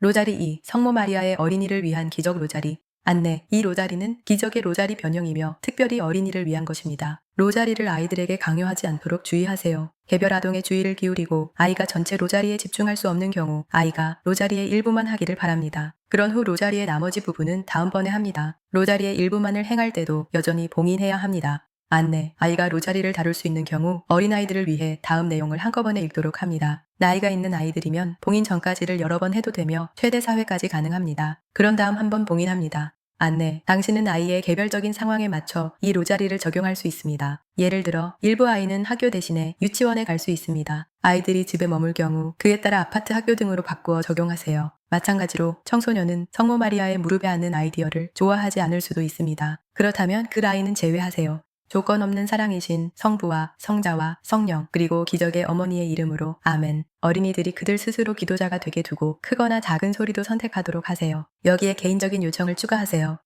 로자리 2. 성모 마리아의 어린이를 위한 기적 로자리. 안내. 이 로자리는 기적의 로자리 변형이며 특별히 어린이를 위한 것입니다. 로자리를 아이들에게 강요하지 않도록 주의하세요. 개별 아동의 주의를 기울이고 아이가 전체 로자리에 집중할 수 없는 경우 아이가 로자리의 일부만 하기를 바랍니다. 그런 후 로자리의 나머지 부분은 다음번에 합니다. 로자리의 일부만을 행할 때도 여전히 봉인해야 합니다. 안내. 아이가 로자리를 다룰 수 있는 경우 어린아이들을 위해 다음 내용을 한꺼번에 읽도록 합니다. 나이가 있는 아이들이면 봉인 전까지를 여러 번 해도 되며 최대 4회까지 가능합니다. 그런 다음 한 번 봉인합니다. 안내. 당신은 아이의 개별적인 상황에 맞춰 이 로자리를 적용할 수 있습니다. 예를 들어 일부 아이는 학교 대신에 유치원에 갈 수 있습니다. 아이들이 집에 머물 경우 그에 따라 아파트 학교 등으로 바꾸어 적용하세요. 마찬가지로 청소년은 성모 마리아의 무릎에 앉는 아이디어를 좋아하지 않을 수도 있습니다. 그렇다면 그 아이는 제외하세요. 조건 없는 사랑이신 성부와 성자와 성령 그리고 기적의 어머니의 이름으로 아멘. 어린이들이 그들 스스로 기도자가 되게 두고 크거나 작은 소리도 선택하도록 하세요. 여기에 개인적인 요청을 추가하세요.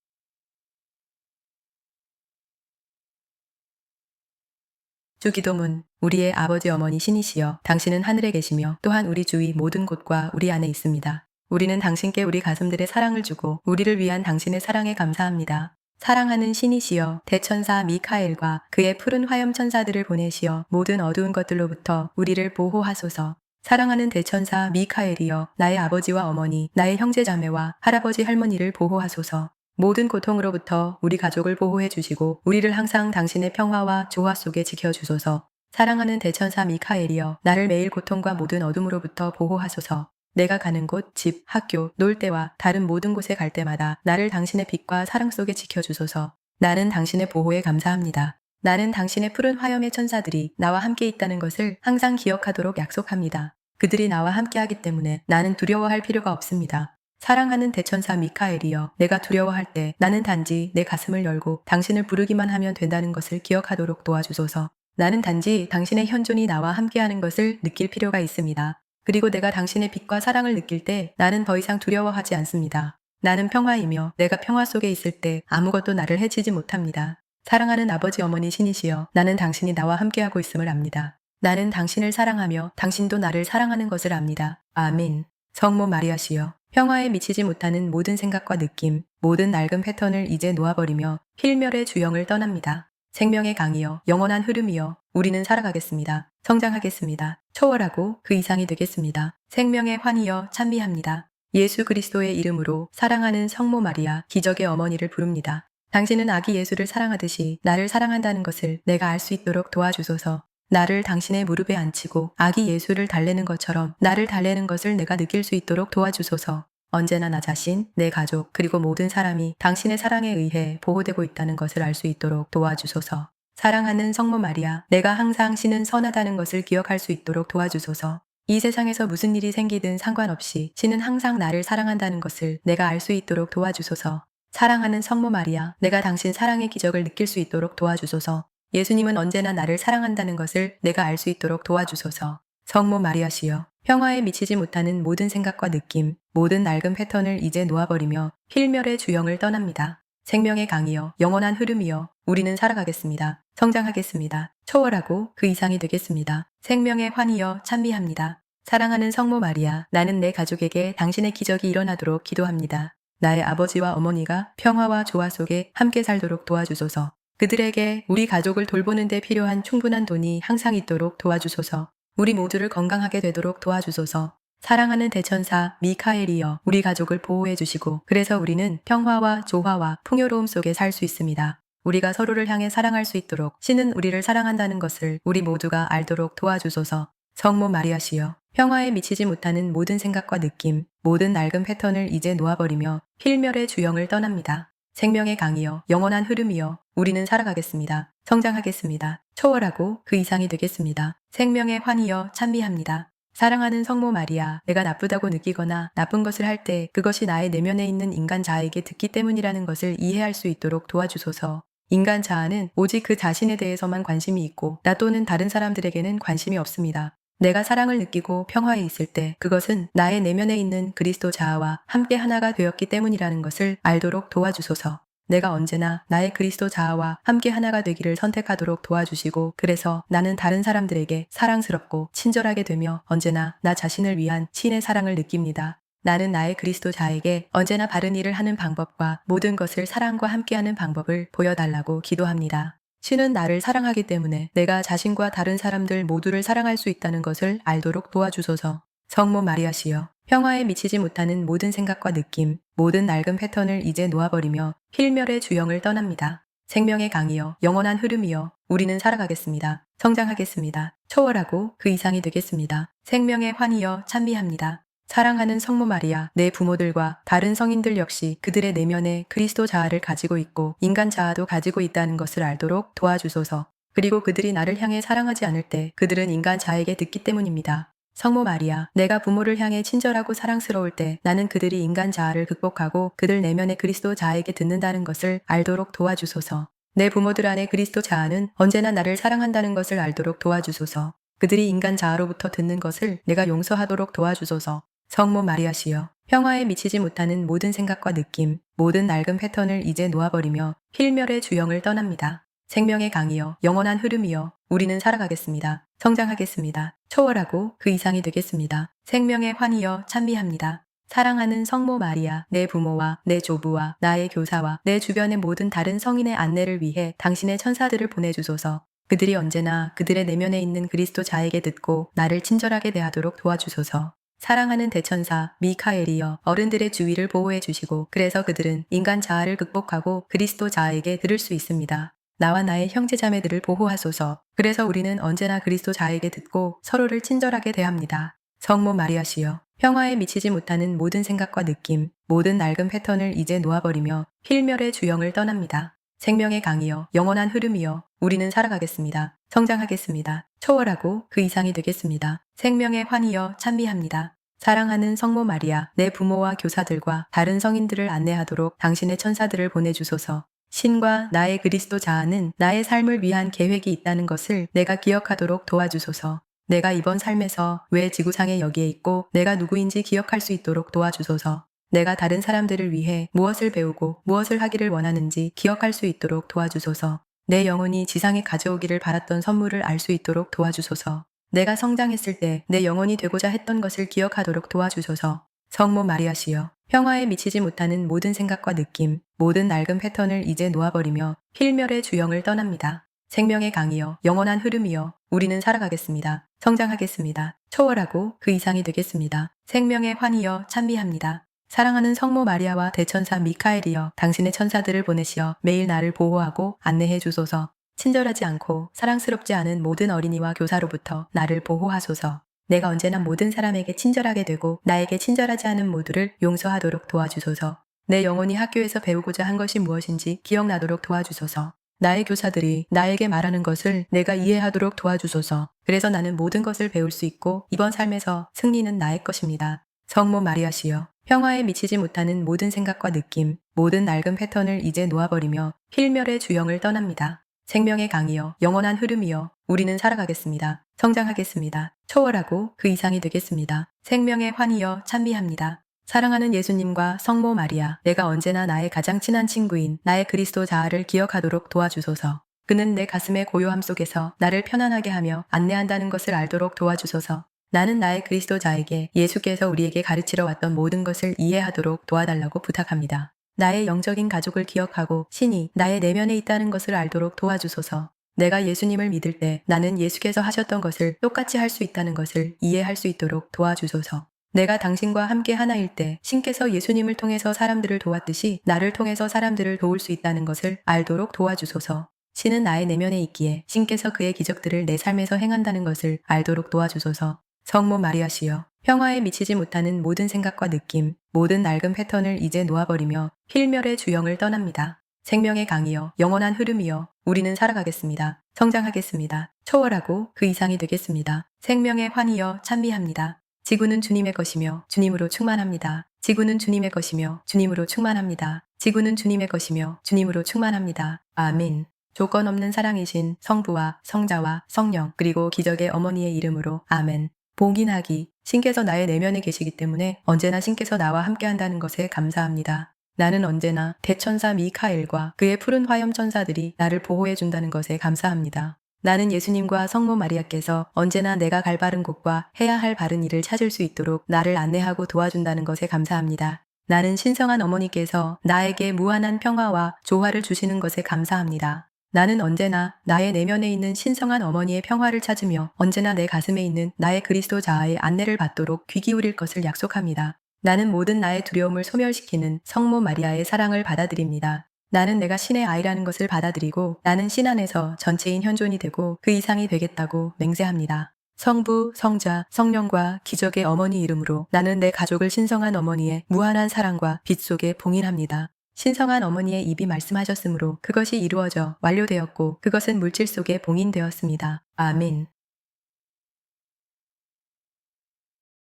주기도문 우리의 아버지 어머니 신이시여 당신은 하늘에 계시며 또한 우리 주위 모든 곳과 우리 안에 있습니다. 우리는 당신께 우리 가슴들의 사랑을 주고 우리를 위한 당신의 사랑에 감사합니다. 사랑하는 신이시여 대천사 미카엘과 그의 푸른 화염 천사들을 보내시어 모든 어두운 것들로부터 우리를 보호하소서. 사랑하는 대천사 미카엘이여 나의 아버지와 어머니, 나의 형제 자매와 할아버지 할머니를 보호하소서. 모든 고통으로부터 우리 가족을 보호해 주시고 우리를 항상 당신의 평화와 조화 속에 지켜 주소서. 사랑하는 대천사 미카엘이여 나를 매일 고통과 모든 어둠으로부터 보호하소서. 내가 가는 곳, 집, 학교, 놀 때와 다른 모든 곳에 갈 때마다 나를 당신의 빛과 사랑 속에 지켜주소서. 나는 당신의 보호에 감사합니다. 나는 당신의 푸른 화염의 천사들이 나와 함께 있다는 것을 항상 기억하도록 약속합니다. 그들이 나와 함께 하기 때문에 나는 두려워할 필요가 없습니다. 사랑하는 대천사 미카엘이여, 내가 두려워할 때 나는 단지 내 가슴을 열고 당신을 부르기만 하면 된다는 것을 기억하도록 도와주소서. 나는 단지 당신의 현존이 나와 함께하는 것을 느낄 필요가 있습니다. 그리고 내가 당신의 빛과 사랑을 느낄 때 나는 더 이상 두려워하지 않습니다. 나는 평화이며 내가 평화 속에 있을 때 아무것도 나를 해치지 못합니다. 사랑하는 아버지 어머니 신이시여 나는 당신이 나와 함께하고 있음을 압니다. 나는 당신을 사랑하며 당신도 나를 사랑하는 것을 압니다. 아멘. 성모 마리아시여 평화에 미치지 못하는 모든 생각과 느낌, 모든 낡은 패턴을 이제 놓아버리며 필멸의 주영을 떠납니다. 생명의 강이여, 영원한 흐름이여, 우리는 살아가겠습니다. 성장하겠습니다. 초월하고 그 이상이 되겠습니다. 생명의 환희여 찬미합니다. 예수 그리스도의 이름으로 사랑하는 성모 마리아, 기적의 어머니를 부릅니다. 당신은 아기 예수를 사랑하듯이 나를 사랑한다는 것을 내가 알 수 있도록 도와주소서. 나를 당신의 무릎에 앉히고 아기 예수를 달래는 것처럼 나를 달래는 것을 내가 느낄 수 있도록 도와주소서. 언제나 나 자신, 내 가족, 그리고 모든 사람이 당신의 사랑에 의해 보호되고 있다는 것을 알 수 있도록 도와주소서. 사랑하는 성모 마리아, 내가 항상 신은 선하다는 것을 기억할 수 있도록 도와주소서. 이 세상에서 무슨 일이 생기든 상관없이 신은 항상 나를 사랑한다는 것을 내가 알 수 있도록 도와주소서. 사랑하는 성모 마리아, 내가 당신 사랑의 기적을 느낄 수 있도록 도와주소서. 예수님은 언제나 나를 사랑한다는 것을 내가 알 수 있도록 도와주소서. 성모 마리아시여, 평화에 미치지 못하는 모든 생각과 느낌, 모든 낡은 패턴을 이제 놓아버리며 필멸의 주영을 떠납니다. 생명의 강이여, 영원한 흐름이여, 우리는 살아가겠습니다. 성장하겠습니다. 초월하고 그 이상이 되겠습니다. 생명의 환희여 찬미합니다. 사랑하는 성모 마리아, 나는 내 가족에게 당신의 기적이 일어나도록 기도합니다. 나의 아버지와 어머니가 평화와 조화 속에 함께 살도록 도와주소서. 그들에게 우리 가족을 돌보는 데 필요한 충분한 돈이 항상 있도록 도와주소서. 우리 모두를 건강하게 되도록 도와주소서. 사랑하는 대천사 미카엘이여 우리 가족을 보호해 주시고 그래서 우리는 평화와 조화와 풍요로움 속에 살 수 있습니다. 우리가 서로를 향해 사랑할 수 있도록 신은 우리를 사랑한다는 것을 우리 모두가 알도록 도와주소서. 성모 마리아시여 평화에 미치지 못하는 모든 생각과 느낌, 모든 낡은 패턴을 이제 놓아버리며 필멸의 주영을 떠납니다. 생명의 강이여, 영원한 흐름이여, 우리는 살아가겠습니다. 성장하겠습니다. 초월하고 그 이상이 되겠습니다. 생명의 환희여 찬미합니다. 사랑하는 성모 마리아, 내가 나쁘다고 느끼거나 나쁜 것을 할 때 그것이 나의 내면에 있는 인간 자아에게 듣기 때문이라는 것을 이해할 수 있도록 도와주소서. 인간 자아는 오직 그 자신에 대해서만 관심이 있고 나 또는 다른 사람들에게는 관심이 없습니다. 내가 사랑을 느끼고 평화에 있을 때 그것은 나의 내면에 있는 그리스도 자아와 함께 하나가 되었기 때문이라는 것을 알도록 도와주소서. 내가 언제나 나의 그리스도 자아와 함께 하나가 되기를 선택하도록 도와주시고 그래서 나는 다른 사람들에게 사랑스럽고 친절하게 되며 언제나 나 자신을 위한 신의 사랑을 느낍니다. 나는 나의 그리스도 자에게 언제나 바른 일을 하는 방법과 모든 것을 사랑과 함께하는 방법을 보여달라고 기도합니다. 신은 나를 사랑하기 때문에 내가 자신과 다른 사람들 모두를 사랑할 수 있다는 것을 알도록 도와주소서. 성모 마리아시여, 평화에 미치지 못하는 모든 생각과 느낌, 모든 낡은 패턴을 이제 놓아버리며 필멸의 주영을 떠납니다. 생명의 강이여, 영원한 흐름이여, 우리는 살아가겠습니다. 성장하겠습니다. 초월하고 그 이상이 되겠습니다. 생명의 환희여, 찬미합니다. 사랑하는 성모 마리아, 내 부모들과 다른 성인들 역시 그들의 내면에 그리스도 자아를 가지고 있고 인간 자아도 가지고 있다는 것을 알도록 도와주소서. 그리고 그들이 나를 향해 사랑하지 않을 때 그들은 인간 자에게 듣기 때문입니다. 성모 마리아, 내가 부모를 향해 친절하고 사랑스러울 때 나는 그들이 인간 자아를 극복하고 그들 내면의 그리스도 자에게 듣는다는 것을 알도록 도와주소서. 내 부모들 안에 그리스도 자아는 언제나 나를 사랑한다는 것을 알도록 도와주소서. 그들이 인간 자아로부터 듣는 것을 내가 용서하도록 도와주소서. 성모 마리아시여, 평화에 미치지 못하는 모든 생각과 느낌, 모든 낡은 패턴을 이제 놓아버리며 필멸의 주영을 떠납니다. 생명의 강이여, 영원한 흐름이여, 우리는 살아가겠습니다. 성장하겠습니다. 초월하고 그 이상이 되겠습니다. 생명의 환희여, 찬미합니다. 사랑하는 성모 마리아, 내 부모와 내 조부와 나의 교사와 내 주변의 모든 다른 성인의 안내를 위해 당신의 천사들을 보내주소서. 그들이 언제나 그들의 내면에 있는 그리스도 자에게 듣고 나를 친절하게 대하도록 도와주소서. 사랑하는 대천사 미카엘이여 어른들의 주위를 보호해 주시고 그래서 그들은 인간 자아를 극복하고 그리스도 자에게 들을 수 있습니다. 나와 나의 형제 자매들을 보호하소서. 그래서 우리는 언제나 그리스도 자에게 듣고 서로를 친절하게 대합니다. 성모 마리아시여 평화에 미치지 못하는 모든 생각과 느낌, 모든 낡은 패턴을 이제 놓아버리며 필멸의 주영을 떠납니다. 생명의 강이여, 영원한 흐름이여, 우리는 살아가겠습니다. 성장하겠습니다. 초월하고 그 이상이 되겠습니다. 생명의 환희여, 찬미합니다. 사랑하는 성모 마리아, 내 부모와 교사들과 다른 성인들을 안내하도록 당신의 천사들을 보내주소서. 신과 나의 그리스도 자아는 나의 삶을 위한 계획이 있다는 것을 내가 기억하도록 도와주소서. 내가 이번 삶에서 왜 지구상에 여기에 있고 내가 누구인지 기억할 수 있도록 도와주소서. 내가 다른 사람들을 위해 무엇을 배우고 무엇을 하기를 원하는지 기억할 수 있도록 도와주소서. 내 영혼이 지상에 가져오기를 바랐던 선물을 알 수 있도록 도와주소서. 내가 성장했을 때 내 영혼이 되고자 했던 것을 기억하도록 도와주소서. 성모 마리아시여, 평화에 미치지 못하는 모든 생각과 느낌, 모든 낡은 패턴을 이제 놓아버리며 필멸의 주영을 떠납니다. 생명의 강이여, 영원한 흐름이여, 우리는 살아가겠습니다. 성장하겠습니다. 초월하고 그 이상이 되겠습니다. 생명의 환희여, 찬미합니다. 사랑하는 성모 마리아와 대천사 미카엘이여 당신의 천사들을 보내시어 매일 나를 보호하고 안내해 주소서. 친절하지 않고 사랑스럽지 않은 모든 어린이와 교사로부터 나를 보호하소서. 내가 언제나 모든 사람에게 친절하게 되고 나에게 친절하지 않은 모두를 용서하도록 도와주소서. 내 영혼이 학교에서 배우고자 한 것이 무엇인지 기억나도록 도와주소서. 나의 교사들이 나에게 말하는 것을 내가 이해하도록 도와주소서. 그래서 나는 모든 것을 배울 수 있고 이번 삶에서 승리는 나의 것입니다. 성모 마리아시여, 평화에 미치지 못하는 모든 생각과 느낌, 모든 낡은 패턴을 이제 놓아버리며 필멸의 주영을 떠납니다. 생명의 강이여, 영원한 흐름이여, 우리는 살아가겠습니다. 성장하겠습니다. 초월하고 그 이상이 되겠습니다. 생명의 환희여, 찬미합니다. 사랑하는 예수님과 성모 마리아, 내가 언제나 나의 가장 친한 친구인 나의 그리스도 자아를 기억하도록 도와주소서. 그는 내 가슴의 고요함 속에서 나를 편안하게 하며 안내한다는 것을 알도록 도와주소서. 나는 나의 그리스도 자에게 예수께서 우리에게 가르치러 왔던 모든 것을 이해하도록 도와달라고 부탁합니다. 나의 영적인 가족을 기억하고 신이 나의 내면에 있다는 것을 알도록 도와주소서. 내가 예수님을 믿을 때 나는 예수께서 하셨던 것을 똑같이 할 수 있다는 것을 이해할 수 있도록 도와주소서. 내가 당신과 함께 하나일 때 신께서 예수님을 통해서 사람들을 도왔듯이 나를 통해서 사람들을 도울 수 있다는 것을 알도록 도와주소서. 신은 나의 내면에 있기에 신께서 그의 기적들을 내 삶에서 행한다는 것을 알도록 도와주소서. 성모 마리아시여, 평화에 미치지 못하는 모든 생각과 느낌, 모든 낡은 패턴을 이제 놓아버리며 필멸의 주영을 떠납니다. 생명의 강이여, 영원한 흐름이여, 우리는 살아가겠습니다. 성장하겠습니다. 초월하고 그 이상이 되겠습니다. 생명의 환희여, 찬미합니다. 지구는 주님의 것이며 주님으로 충만합니다. 지구는 주님의 것이며 주님으로 충만합니다. 지구는 주님의 것이며 주님으로 충만합니다. 아멘. 조건 없는 사랑이신 성부와 성자와 성령 그리고 기적의 어머니의 이름으로 아멘. 봉인하기. 신께서 나의 내면에 계시기 때문에 언제나 신께서 나와 함께 한다는 것에 감사합니다. 나는 언제나 대천사 미카엘과 그의 푸른 화염 천사들이 나를 보호해 준다는 것에 감사합니다. 나는 예수님과 성모 마리아께서 언제나 내가 갈 바른 곳과 해야 할 바른 일을 찾을 수 있도록 나를 안내하고 도와준다는 것에 감사합니다. 나는 신성한 어머니께서 나에게 무한한 평화와 조화를 주시는 것에 감사합니다. 나는 언제나 나의 내면에 있는 신성한 어머니의 평화를 찾으며 언제나 내 가슴에 있는 나의 그리스도 자아의 안내를 받도록 귀 기울일 것을 약속합니다. 나는 모든 나의 두려움을 소멸시키는 성모 마리아의 사랑을 받아들입니다. 나는 내가 신의 아이라는 것을 받아들이고 나는 신 안에서 전체인 현존이 되고 그 이상이 되겠다고 맹세합니다. 성부, 성자, 성령과 기적의 어머니 이름으로 나는 내 가족을 신성한 어머니의 무한한 사랑과 빛 속에 봉인합니다. 신성한 어머니의 입이 말씀하셨으므로 그것이 이루어져 완료되었고 그것은 물질 속에 봉인되었습니다. 아멘.